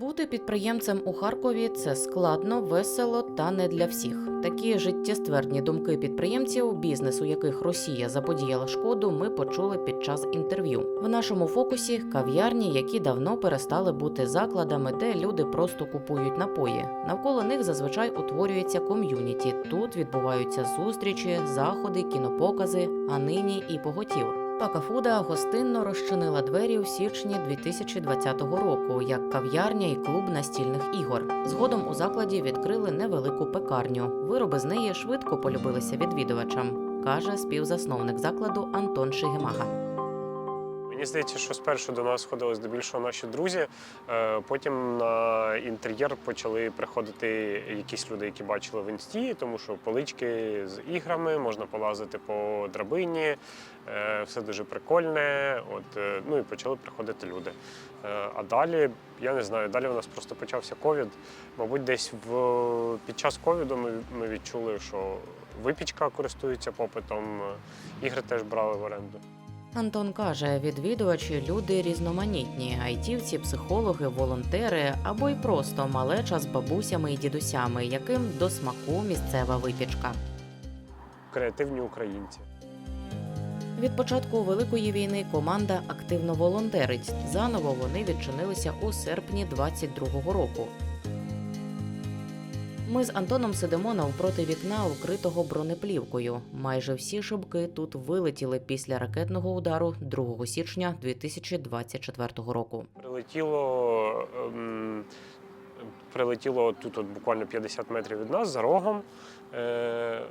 Бути підприємцем у Харкові це складно, весело та не для всіх. Такі життєствердні думки підприємців, бізнесу яких Росія заподіяла шкоду, ми почули під час інтерв'ю. В нашому фокусі кав'ярні, які давно перестали бути закладами, де люди просто купують напої. Навколо них зазвичай утворюється ком'юніті. Тут відбуваються зустрічі, заходи, кінопокази, а нині і поготів. Пакафуда гостинно розчинила двері у січні 2020 року як кав'ярня і клуб настільних ігор. Згодом у закладі відкрили невелику пекарню. Вироби з неї швидко полюбилися відвідувачам, каже співзасновник закладу Антон Шигемага. Мені здається, що спершу до нас ходили здебільшого наші друзі. е, Потім на інтер'єр почали приходити якісь люди, які бачили в інсті, тому що полички з іграми, можна полазити по драбині, е, все дуже прикольне. От, е, ну і почали приходити люди. А далі, я не знаю, далі у нас просто почався ковід. Мабуть, десь в, під час ковіду ми, ми відчули, що випічка користується попитом, ігри теж брали в оренду. Антон каже, відвідувачі люди різноманітні: айтівці, психологи, волонтери або й просто малеча з бабусями і дідусями, яким до смаку місцева випічка. Креативні українці. Від початку великої війни команда активно волонтерить. Заново вони відчинилися у серпні 22-го року. Ми з Антоном сидимо навпроти вікна, укритого бронеплівкою. Майже всі шибки тут вилетіли після ракетного удару 2 січня 2024 року. Прилетіло, ем, прилетіло тут от буквально 50 метрів від нас за рогом. Е,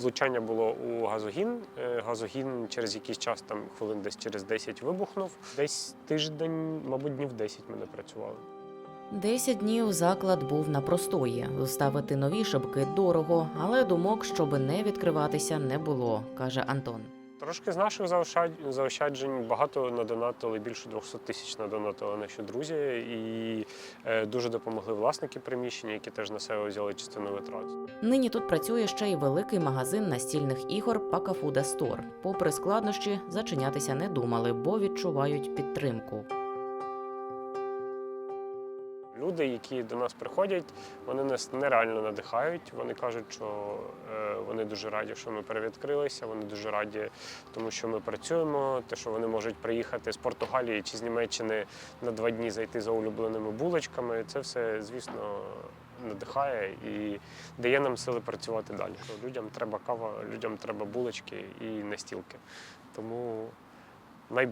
влучання було у газогін. Е, газогін через якийсь час, там хвилин десь через 10 вибухнув. Десь тиждень, мабуть, днів 10 ми не працювали. Десять днів заклад був на простої. Вставити нові шибки дорого, але думок, щоб не відкриватися, не було, каже Антон. Трошки з наших заощад- заощаджень багато надонатили, більше 200 тисяч надонатили наші друзі, і е, дуже допомогли власники приміщення, які теж на себе взяли частину витрат. Нині тут працює ще й великий магазин настільних ігор Пакафуда Стор. Попри складнощі, зачинятися не думали, бо відчувають підтримку. Люди, які до нас приходять, вони нас нереально надихають. Вони кажуть, що е, вони дуже раді, що ми перевідкрилися. Вони дуже раді, тому що ми працюємо. Те, що вони можуть приїхати з Португалії чи з Німеччини на два дні зайти за улюбленими булочками. Це все, звісно, надихає і дає нам сили працювати далі. Людям треба кава, людям треба булочки і настілки. Тому най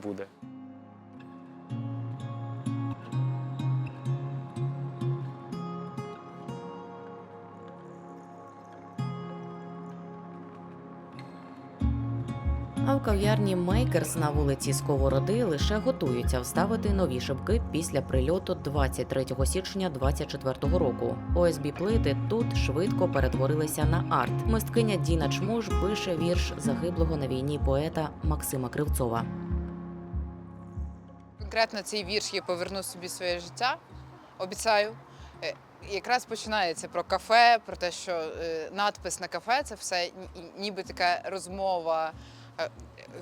А в кав'ярні Мейкерс на вулиці Сковороди лише готуються вставити нові шибки після прильоту 23 січня 2024 року. ОСБ плити тут швидко перетворилися на арт. Мисткиня Діна Чмуш пише вірш загиблого на війні поета Максима Кривцова. Конкретно цей вірш я поверну собі своє життя. Обіцяю. Е, Якраз починається про кафе, про те, що е, надпис на кафе це все ніби така розмова,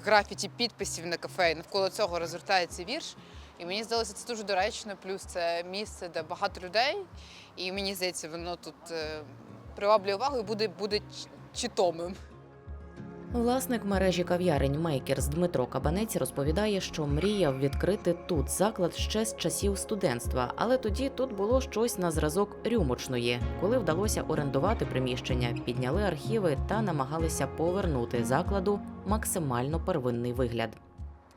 графіті підписів на кафе. Навколо цього розвертається вірш. І мені здалося це дуже доречно. Плюс це місце, де багато людей. І мені здається, воно тут е, приваблює увагу і буде, буде читомим. Власник мережі кав'ярень Мейкерс Дмитро Кабанець розповідає, що мріяв відкрити тут заклад ще з часів студентства, але тоді тут було щось на зразок рюмочної. Коли вдалося орендувати приміщення, підняли архіви та намагалися повернути закладу максимально первинний вигляд.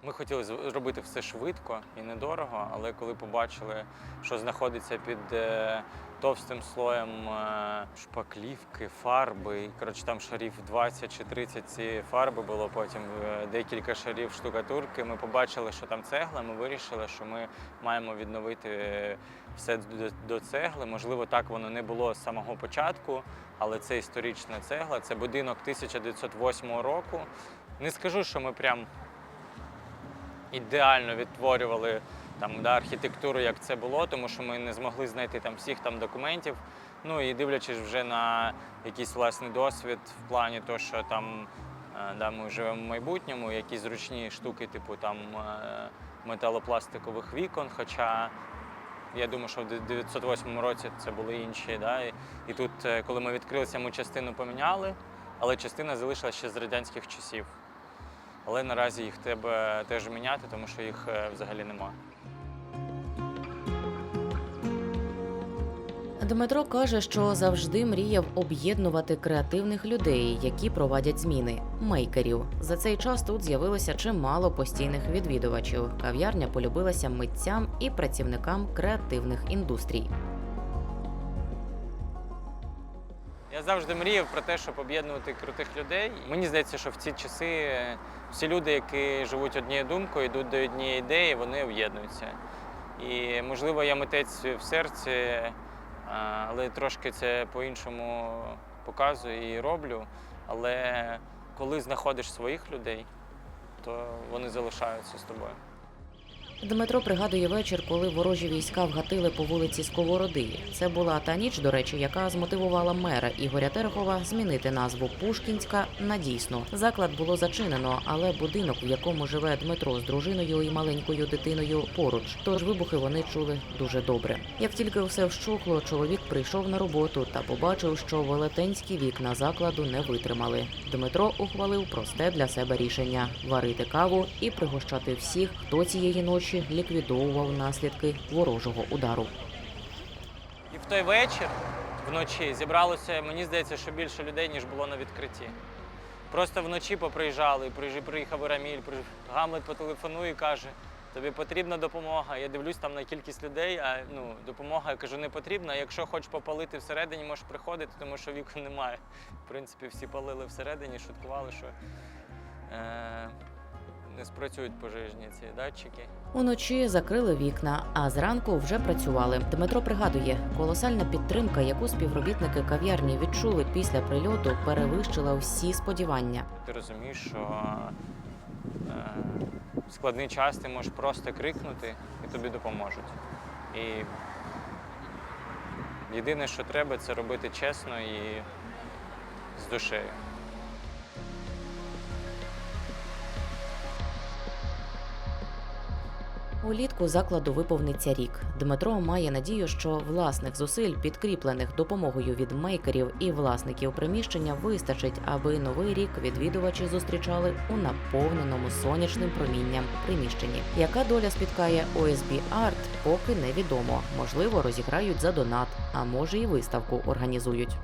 Ми хотіли зробити все швидко і недорого, але коли побачили, що знаходиться під е, товстим слоєм е, шпаклівки, фарби, і коротше там шарів 20 чи 30 цієї фарби було, потім е, декілька шарів штукатурки. Ми побачили, що там цегла. Ми вирішили, що ми маємо відновити все до цегли. Можливо, так воно не було з самого початку, але це історична цегла. Це будинок 1908 року. Не скажу, що ми прям ідеально відтворювали там да, архітектуру, як це було, тому що ми не змогли знайти там всіх там документів. Ну і дивлячись вже на якийсь власний досвід в плані того, що там е, да, ми живемо в майбутньому, якісь зручні штуки, типу там е, металопластикових вікон. Хоча Я думаю, що в 908 році це були інші. Да? І, і тут, е, коли ми відкрилися, ми частину поміняли, але частина залишилася ще з радянських часів. Але наразі їх треба теж міняти, тому що їх е, взагалі немає. Дмитро каже, що завжди мріяв об'єднувати креативних людей, які провадять зміни мейкерів. За цей час тут з'явилося чимало постійних відвідувачів. Кав'ярня полюбилася митцям і працівникам креативних індустрій. Я завжди мріяв про те, щоб об'єднувати крутих людей. Мені здається, що в ці часи е, всі люди, які живуть однією думкою, йдуть до однієї ідеї, вони об'єднуються. І можливо, я митець в серці, е, але трошки це по-іншому показую і роблю. Але коли знаходиш своїх людей, то вони залишаються з тобою. Дмитро пригадує вечір, коли ворожі війська вгатили по вулиці Сковороди. Це була та ніч, до речі, яка змотивувала мера Ігоря Терехова змінити назву Пушкінська на дійсну. Заклад було зачинено, але будинок, в якому живе Дмитро з дружиною і маленькою дитиною, поруч. Тож вибухи вони чули дуже добре. Як тільки все вщухло, чоловік прийшов на роботу та побачив, що велетенські вікна закладу не витримали. Дмитро ухвалив просте для себе рішення варити каву і пригощати всіх, хто цієї ночі ліквідовував наслідки ворожого удару. І в той вечір вночі зібралося, мені здається, що більше людей, ніж було на відкритті. Просто вночі поприїжджали, приїхав Іраміль, при- Гамлет потелефонує і каже, тобі потрібна допомога. Я дивлюсь там на кількість людей, а ну, допомога, я кажу, не потрібна. Якщо хочеш попалити всередині, можеш приходити, тому що вікон немає. В принципі, всі палили всередині, шуткували, що е, не спрацюють пожежні ці датчики. Уночі закрили вікна, а зранку вже працювали. Дмитро пригадує, колосальна підтримка, яку співробітники кав'ярні відчули після прильоту, перевищила всі сподівання. Ти розумієш, що е, в складний час ти можеш просто крикнути і тобі допоможуть. І єдине, що треба, це робити чесно і з душею. Улітку закладу виповниться рік. Дмитро має надію, що власних зусиль, підкріплених допомогою від мейкерів і власників приміщення, вистачить, аби новий рік відвідувачі зустрічали у наповненому сонячним промінням приміщенні. Яка доля спіткає ОСБ Арт, поки невідомо. Можливо, розіграють за донат, а може і виставку організують.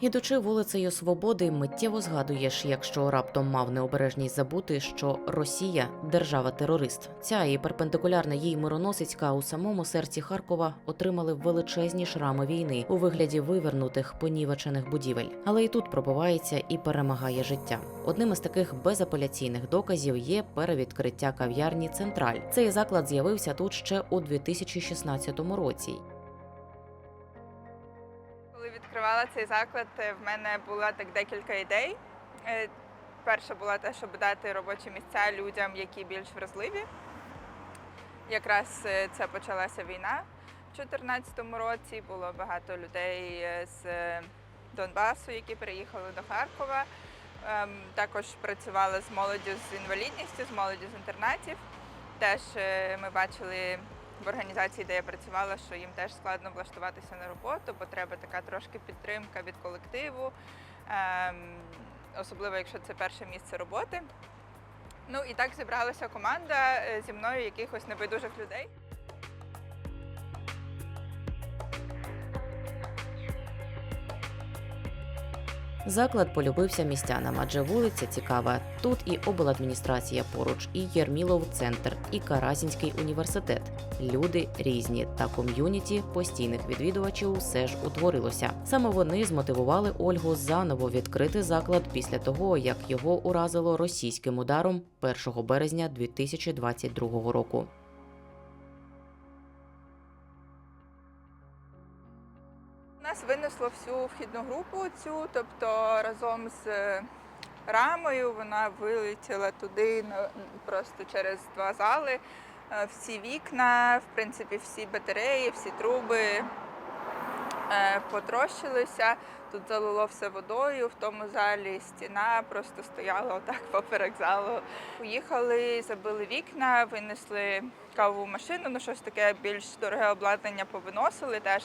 Ідучи вулицею Свободи, миттєво згадуєш, якщо раптом мав необережність забути, що Росія держава-терорист. Ця і перпендикулярна їй мироносицька у самому серці Харкова отримали величезні шрами війни у вигляді вивернутих понівечених будівель. Але і тут пробивається і перемагає життя. Одним із таких безапеляційних доказів є перевідкриття кав'ярні Централь. Цей заклад з'явився тут ще у 2016 році. Відкривала цей заклад, е, в мене було так декілька ідей. Е, Перша була те, щоб дати робочі місця людям, які більш вразливі. Якраз е, це почалася війна в 2014 році. Було багато людей з Донбасу, які приїхали до Харкова. Ем, Також працювала з молоддю з інвалідністю, з молоддю з інтернатів. Теж ми бачили в організації, де я працювала, що їм теж складно влаштуватися на роботу, бо треба така трошки підтримка від колективу, ем, особливо якщо це перше місце роботи. Ну і так зібралася команда е, зі мною якихось небайдужих людей. Заклад полюбився містянам, адже вулиця цікава. Тут і обладміністрація поруч, і Єрмілов центр, і Каразінський університет. Люди різні, та ком'юніті постійних відвідувачів все ж утворилося. Саме вони змотивували Ольгу заново відкрити заклад після того, як його уразило російським ударом 1 березня 2022 року. Нас всю вхідну групу цю, тобто разом з е, рамою вона вилетіла туди просто через два зали. Е, Всі вікна, в принципі, всі батареї, всі труби е, потрощилися. Тут залило все водою, в тому залі стіна просто стояла отак поперек залу. Поїхали, забили вікна, винесли кавову машину, ну щось таке більш дороге обладнання повиносили теж.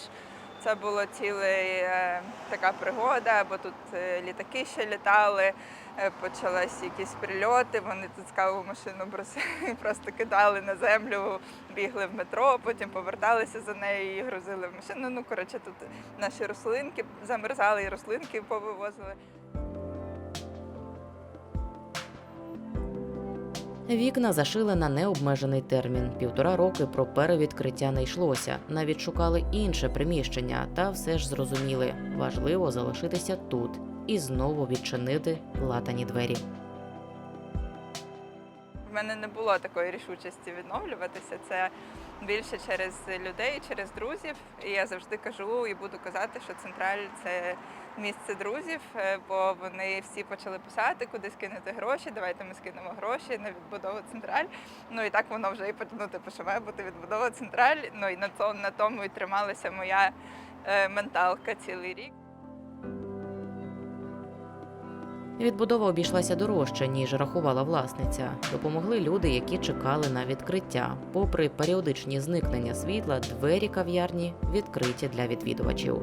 Це була ціла е, така пригода, бо тут е, літаки ще літали, почались якісь прильоти. Вони тут цікаву машину бросили, просто кидали на землю, бігли в метро, потім поверталися за нею і грузили в машину. Ну коротше, тут наші рослинки замерзали і рослинки повивозили. Вікна зашили на необмежений термін. Півтора роки про перевідкриття не йшлося. Навіть шукали інше приміщення, та все ж зрозуміли важливо залишитися тут і знову відчинити латані двері. В мене не було такої рішучості відновлюватися. Це більше через людей, через друзів. І я завжди кажу і буду казати, що централь це місце друзів, е, бо вони всі почали писати, куди скинути гроші. Давайте ми скинемо гроші на відбудову централь. Ну і так воно вже і ну, типу, що має бути відбудова централь. Ну і на то на тому і трималася моя е, менталка цілий рік. Відбудова обійшлася дорожче, ніж рахувала власниця. Допомогли люди, які чекали на відкриття. Попри періодичні зникнення світла, двері кав'ярні відкриті для відвідувачів.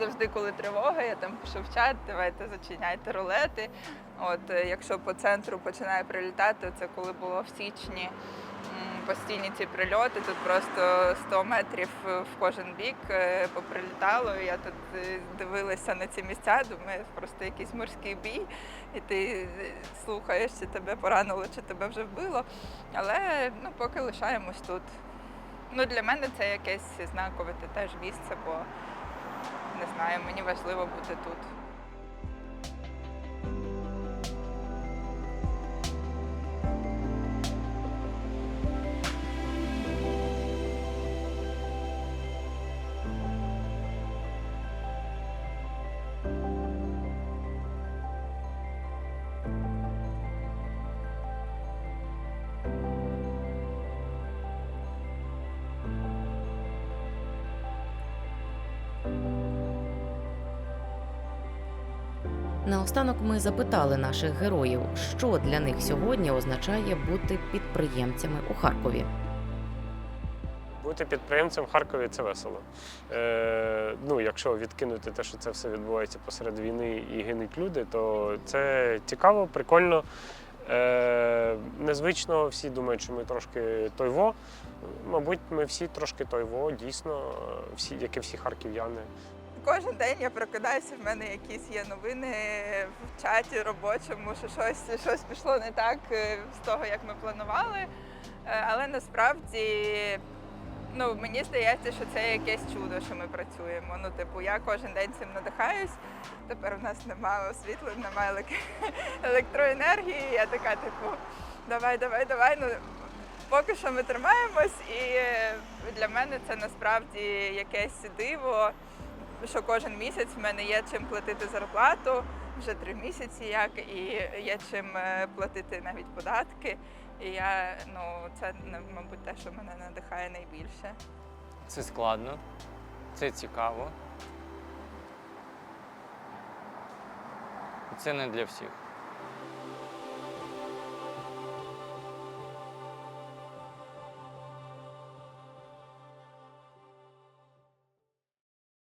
Завжди, коли тривога, я там пишу в чат, давайте зачиняйте рулети. От е, якщо по центру починає прилітати, це коли було в січні постійні ці прильоти. Тут просто 100 метрів е, в кожен бік е, поприлітало. Я тут е, дивилася на ці місця, думаю, просто якийсь морський бій, і ти слухаєш, чи тебе поранило, чи тебе вже вбило. Але ну, поки лишаємось тут. Ну, для мене це якесь знакове теж місце, бо не знаю, мені важливо бути тут. Наостанок ми запитали наших героїв, що для них сьогодні означає бути підприємцями у Харкові. Бути підприємцем в Харкові це весело. Е, ну, якщо відкинути те, що це все відбувається посеред війни і гинуть люди, то це цікаво, прикольно. Е, незвично, всі думають, що ми трошки тойво. Мабуть, ми всі трошки тойво, дійсно, всі, як і всі харків'яни. Кожен день я прокидаюся, в мене якісь є новини в чаті робочому, що щось, щось пішло не так е, з того, як ми планували. Е, Але насправді ну, мені здається, що це якесь чудо, що ми працюємо. Ну, типу, я кожен день цим надихаюсь. Тепер у нас немає освітлень, немає електроенергії. Я така, типу, давай, давай, давай. Ну, поки що ми тримаємось, і е, для мене це насправді якесь диво що кожен місяць в мене є чим платити зарплату, вже три місяці як, і є чим е, платити навіть податки. І я, ну, це, ну, мабуть, те, що мене надихає найбільше. Це складно, це цікаво. Це не для всіх.